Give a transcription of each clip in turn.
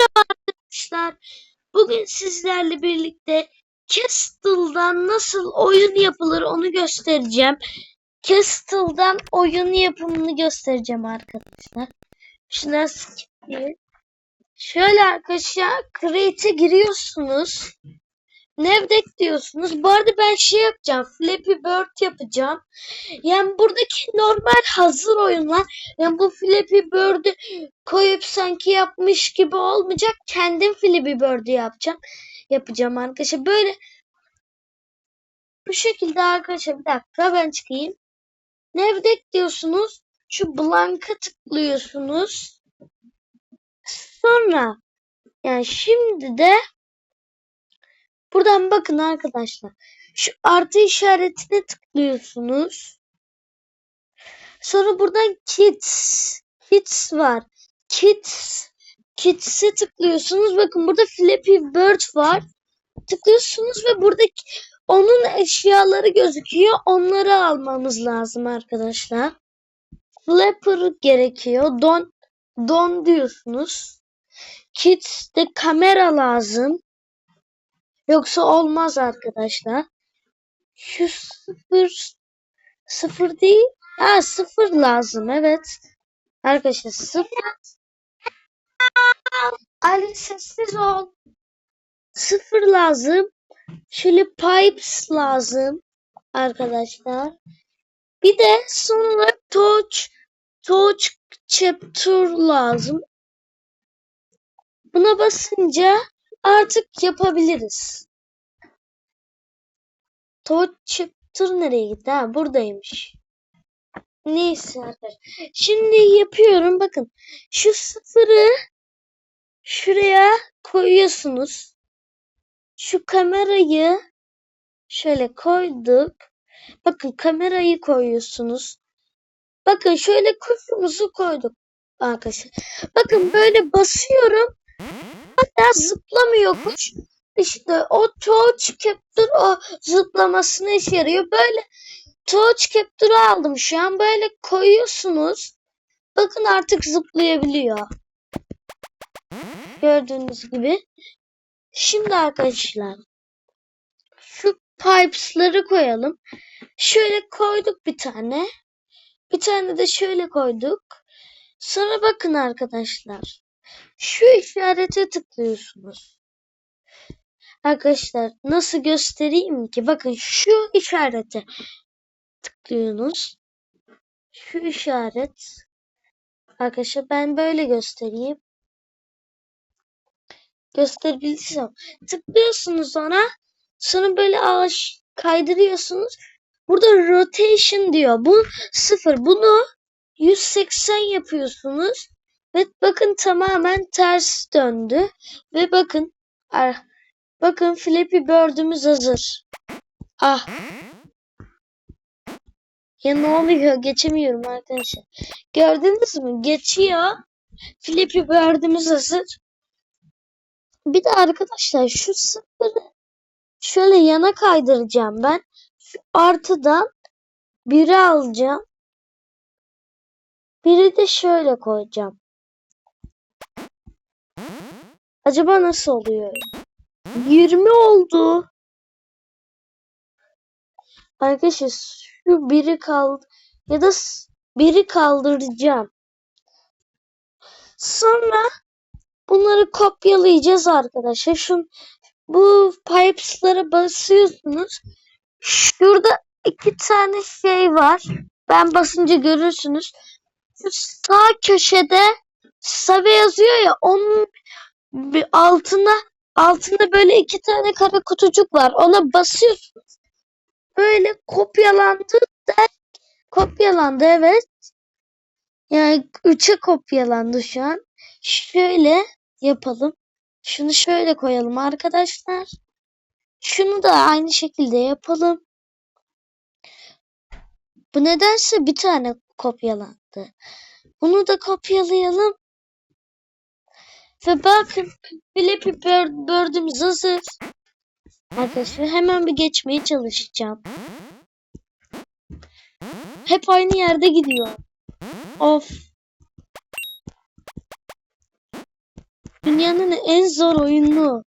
Merhaba arkadaşlar. Bugün sizlerle birlikte Castle'dan nasıl oyun yapılır onu göstereceğim. Castle'dan oyun yapımını göstereceğim arkadaşlar. Şuna skipleyin. Şöyle arkadaşlar Create'e giriyorsunuz. Nevdek diyorsunuz. Bu arada ben şey yapacağım. Flappy Bird yapacağım. Yani buradaki normal hazır oyunlar. Yani bu Flappy Bird'ü koyup sanki yapmış gibi olmayacak. Kendim Flappy Bird'ü yapacağım. Yapacağım arkadaşlar. Böyle bu şekilde arkadaşlar bir dakika ben çıkayım. Nevdek diyorsunuz. Şu blank'a tıklıyorsunuz. Sonra yani şimdi de Buradan bakın arkadaşlar. Şu artı işaretine tıklıyorsunuz. Sonra buradan Kids. Kids var. Kids. Kids'e tıklıyorsunuz. Bakın burada Flappy Bird var. Tıklıyorsunuz ve buradaki onun eşyaları gözüküyor. Onları almamız lazım arkadaşlar. Flapper gerekiyor. Don don diyorsunuz. Kids'te kamera lazım. Yoksa olmaz arkadaşlar. Şu sıfır sıfır değil. Ha sıfır lazım evet. Arkadaşlar sıfır. Ali sessiz ol. Sıfır lazım. Şöyle pipes lazım arkadaşlar. Bir de son olarak touch touch chapter lazım. Buna basınca artık yapabiliriz. Touch chapter nereye gitti? Ha buradaymış. Neyse arkadaşlar. Şimdi yapıyorum. Bakın. Şu sıfırı şuraya koyuyorsunuz. Şu kamerayı şöyle koyduk. Bakın kamerayı koyuyorsunuz. Bakın şöyle kuşumuzu koyduk arkadaşlar. Bakın böyle basıyorum. Hatta zıplamıyor kuş. İşte o touch capture o zıplamasına işe yarıyor. Böyle touch capture'ı aldım şu an. Böyle koyuyorsunuz. Bakın artık zıplayabiliyor. Gördüğünüz gibi. Şimdi arkadaşlar şu pipes'ları koyalım. Şöyle koyduk bir tane. Bir tane de şöyle koyduk. Sonra bakın arkadaşlar. Şu işarete tıklıyorsunuz. Arkadaşlar nasıl göstereyim ki? Bakın şu işarete tıklıyorsunuz. Şu işaret. Arkadaşlar ben böyle göstereyim. Gösterebilirsem. Tıklıyorsunuz ona. Sonra böyle ağaç kaydırıyorsunuz. Burada rotation diyor. Bu sıfır. Bunu 180 yapıyorsunuz. Ve bakın tamamen ters döndü. Ve bakın bakın Flappy Bird'ümüz hazır. Ah. Ya ne oluyor? Geçemiyorum arkadaşlar. Gördünüz mü? Geçiyor. Flappy Bird'ümüz hazır. Bir de arkadaşlar şu sıfırı şöyle yana kaydıracağım ben. Şu artıdan biri alacağım. Biri de şöyle koyacağım. Acaba nasıl oluyor? 20 oldu. Arkadaşlar şu biri kaldı ya da biri kaldıracağım. Sonra bunları kopyalayacağız arkadaşlar. Şu bu pipes'lara basıyorsunuz. Şurada iki tane şey var. Ben basınca görürsünüz. Şu sağ köşede Save yazıyor ya onun bir altına altında böyle iki tane kara kutucuk var. Ona basıyorsunuz. Böyle kopyalandı da kopyalandı evet. Yani üçe kopyalandı şu an. Şöyle yapalım. Şunu şöyle koyalım arkadaşlar. Şunu da aynı şekilde yapalım. Bu nedense bir tane kopyalandı. Bunu da kopyalayalım. Ve bakın Flappy Bird, Bird'ümüz hazır. Arkadaşlar hemen bir geçmeye çalışacağım. Hep aynı yerde gidiyor. Of. Dünyanın en zor oyunu.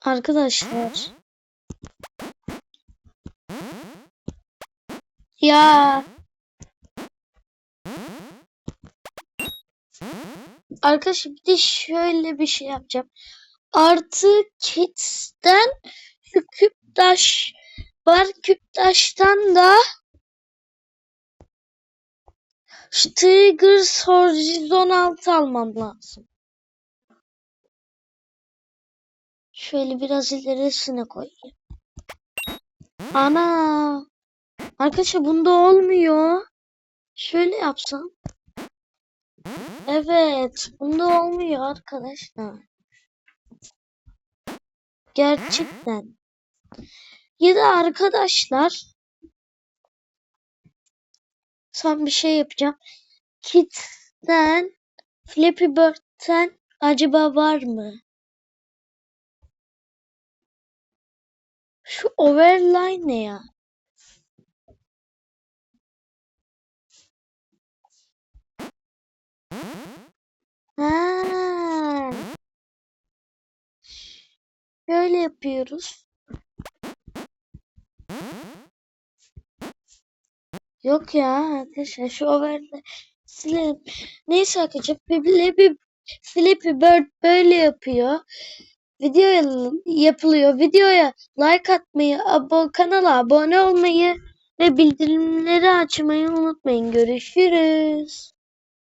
Arkadaşlar. Ya. Arkadaşlar bir de şöyle bir şey yapacağım. Artı Kids'ten şu küptaş var. Küptaş'tan da şu Triggers Horizon 6 almam lazım. Şöyle biraz ilerisine koyayım. Ana. Arkadaşlar bunda olmuyor. Şöyle yapsam. Evet. Bunda olmuyor arkadaşlar. Gerçekten. Ya da arkadaşlar son bir şey yapacağım. Kids'ten Flappy Bird'den acaba var mı? Şu overline ne ya? Ha. Böyle yapıyoruz. Yok ya arkadaşlar şu overline silelim. Neyse arkadaşlar Flappy, Flappy Bird böyle yapıyor. Video yapılıyor. Videoya like atmayı, abo kanala abone olmayı ve bildirimleri açmayı unutmayın. Görüşürüz.